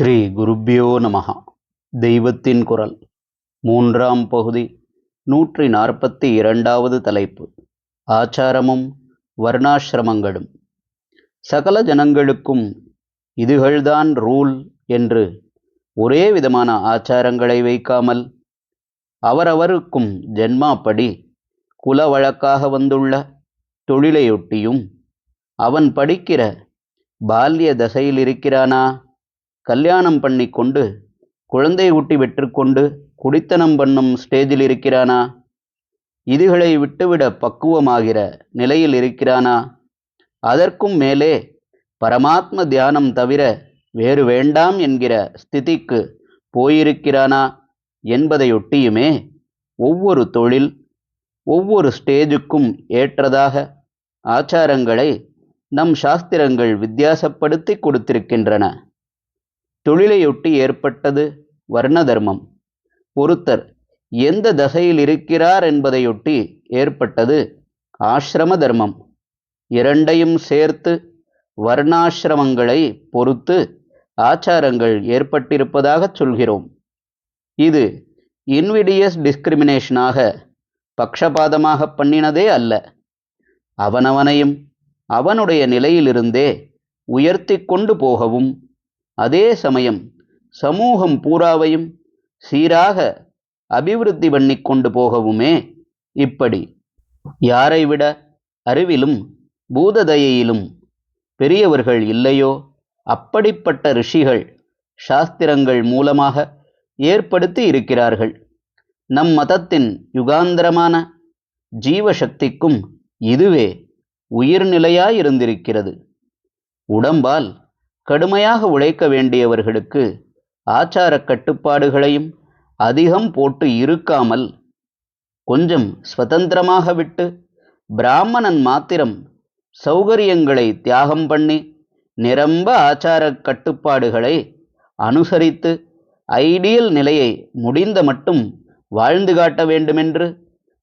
ஸ்ரீ குருப்பியோ நமஹா. தெய்வத்தின் குரல். மூன்றாம் பகுதி. நூற்றி நாற்பத்தி இரண்டாவது தலைப்பு. ஆச்சாரமும் வர்ணாசிரமங்களும். சகல ஜனங்களுக்கும் இதுகள்தான் ரூல் என்று ஒரே விதமான ஆச்சாரங்களை வைக்காமல் அவரவருக்கும் ஜென்மாப்படி குல வழக்காக வந்துள்ள தொழிலையொட்டியும் அவன் படிக்கிற பால்ய தசையில் இருக்கிறானா? கல்யாணம் பண்ணி கொண்டு குழந்தை ஊட்டி வெற்றுக்கொண்டு குடித்தனம் பண்ணும் ஸ்டேஜில் இருக்கிறானா? இதுகளை விட்டுவிட பக்குவமாகிற நிலையில் இருக்கிறானா? அதற்கும் மேலே பரமாத்ம தியானம் தவிர வேறு வேண்டாம் என்கிற ஸ்திதிக்கு போயிருக்கிறானா என்பதையொட்டியுமே ஒவ்வொரு தொழில் ஒவ்வொரு ஸ்டேஜுக்கும் ஏற்றதாக ஆச்சாரங்களை நம் சாஸ்திரங்கள் வித்தியாசப்படுத்தி கொடுத்திருக்கின்றன. தொழிலையொட்டி ஏற்பட்டது வர்ண தர்மம் ஒருத்தர் எந்த தசையில் இருக்கிறார் என்பதையொட்டி ஏற்பட்டது ஆசிரம தர்மம் இரண்டையும் சேர்த்து வர்ணாசிரமங்களை பொறுத்து ஆச்சாரங்கள் ஏற்பட்டிருப்பதாக சொல்கிறோம். இது இன்விடியஸ் டிஸ்கிரிமினேஷனாக பக்ஷபாதமாக பண்ணினதே அல்ல. அவனவனையும் அவனுடைய நிலையிலிருந்தே உயர்த்தி கொண்டு போகவும் அதே சமயம் சமூகம் பூராவையும் சீராக அபிவிருத்தி பண்ணி கொண்டு போகவுமே இப்படி. யாரை விட அறிவிலும் பூததையிலும் பெரியவர்கள் இல்லையோ? அப்படிப்பட்ட ரிஷிகள் சாஸ்திரங்கள் மூலமாக ஏற்படுத்தி இருக்கிறார்கள். நம் மதத்தின் யுகாந்திரமான ஜீவசக்திக்கும் இதுவே உயிர்நிலையாயிருந்திருக்கிறது. உடம்பால் கடுமையாக உழைக்க வேண்டியவர்களுக்கு ஆச்சார கட்டுப்பாடுகளையும் அதிகம் போட்டு இருக்காமல் கொஞ்சம் ஸ்வதந்திரமாக விட்டு பிராமணன் மாத்திரம் சௌகரியங்களை தியாகம் பண்ணி நிரம்ப ஆச்சார கட்டுப்பாடுகளை அனுசரித்து ஐடியல் நிலையை முடிந்த மட்டும் வாழ்ந்து காட்ட வேண்டுமென்று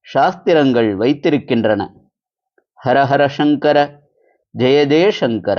சாஸ்திரங்கள் வைத்திருக்கின்றன. ஹரஹர சங்கர ஜெய ஜெயசங்கர